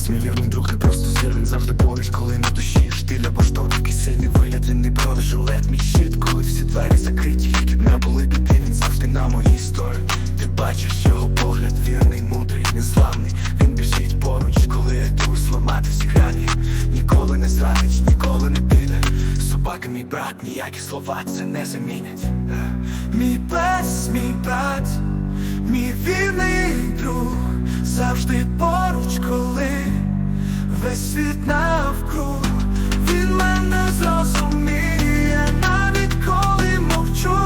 пес, мій вірний друг, не просто зір, завжди поруч, коли на душі штиль або що такий сильний вигляд, він не продаж жилет, мій щит, коли всі двері закриті, не були біди, він завжди на моїй історії. Ти бачиш його погляд, вірний, мудрий, незламний. Він біжить поруч, коли я йду зламати всі грані. Ніколи не зрадить, ніколи не піде. Собака, мій брат, ніякі слова це не замінять. Е. Мій пес, мій брат, мій вірний друг, завжди поруч, коли весь світ навкруг. Він мене зрозуміє, навіть коли мовчу.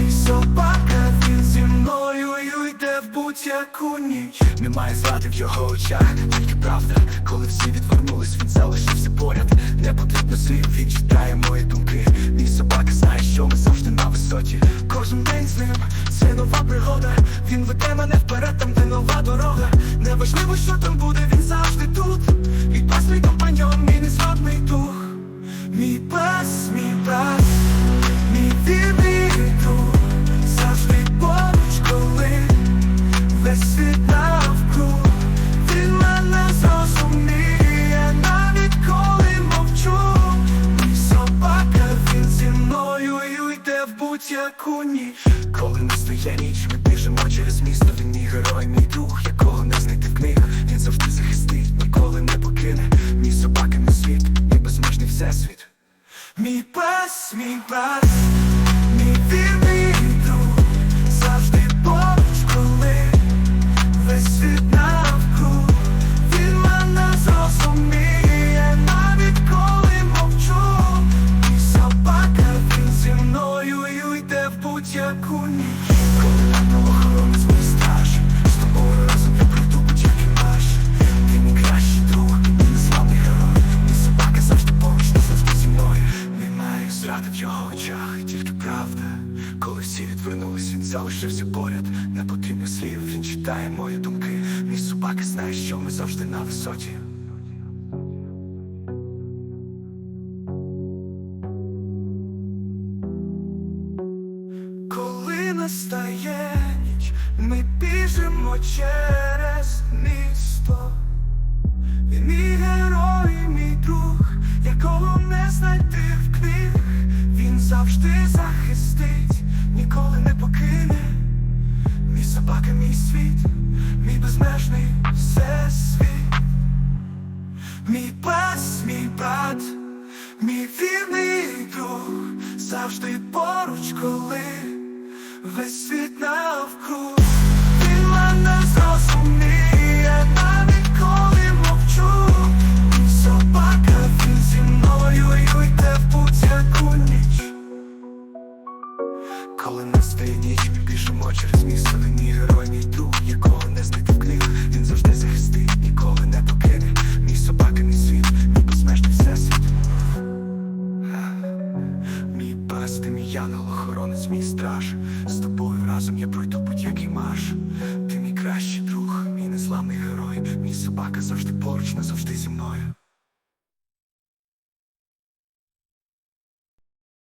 Мій собака, він зі мною йде в будь-яку ніч. Немає зради в його очах, тільки правда, коли всі відвернулись, він залишився поряд. Не потрібно слів, він читає Він веде мене вперед, там де нова дорога. Неважливо, що там буде, він завжди тут. Мій пес, мій компаньон, мій незламний дух. Настає ніч, ми біжимо через місто. Він мій герой, мій дух, якого не знайти в книгах. Він завжди захистить, ніколи не покине. Мій собака, мій світ, мій безмежний всесвіт. Мій пес, мій брат, йде в будь-яку ніч. Кращий друг, мій незламний герой. Мій собака завжди поруч, не завжди зі мною. Немає зради в його очах, тільки правда. Коли всі відвернулись, він залишився поряд. Не потрібно слів, він читає мої думки. Мій собака знає, що ми завжди на висоті. Настає ніч, ми біжимо через місто. Він мій герой, мій друг, якого не знайти в книг. Він завжди захистить, ніколи не покине. Мій собака, мій світ, мій безмежний всесвіт. Мій пес, мій брат, мій вірний друг, завжди коли весь світ навкруг. Він мене зрозуміє, навіть коли мовчу. Собака, він зі мною йде в будь-яку ніч. Коли настає ніч, ми біжимо через мій герой, мій друг, якого не знайти в книгах. Він завжди захистить, ніколи не покине. Охоронець, мій страж. З тобою разом я пройду будь-який марш. Ти мій кращий друг, мій незламний герой. Мій собака завжди поруч, назавжди зі мною.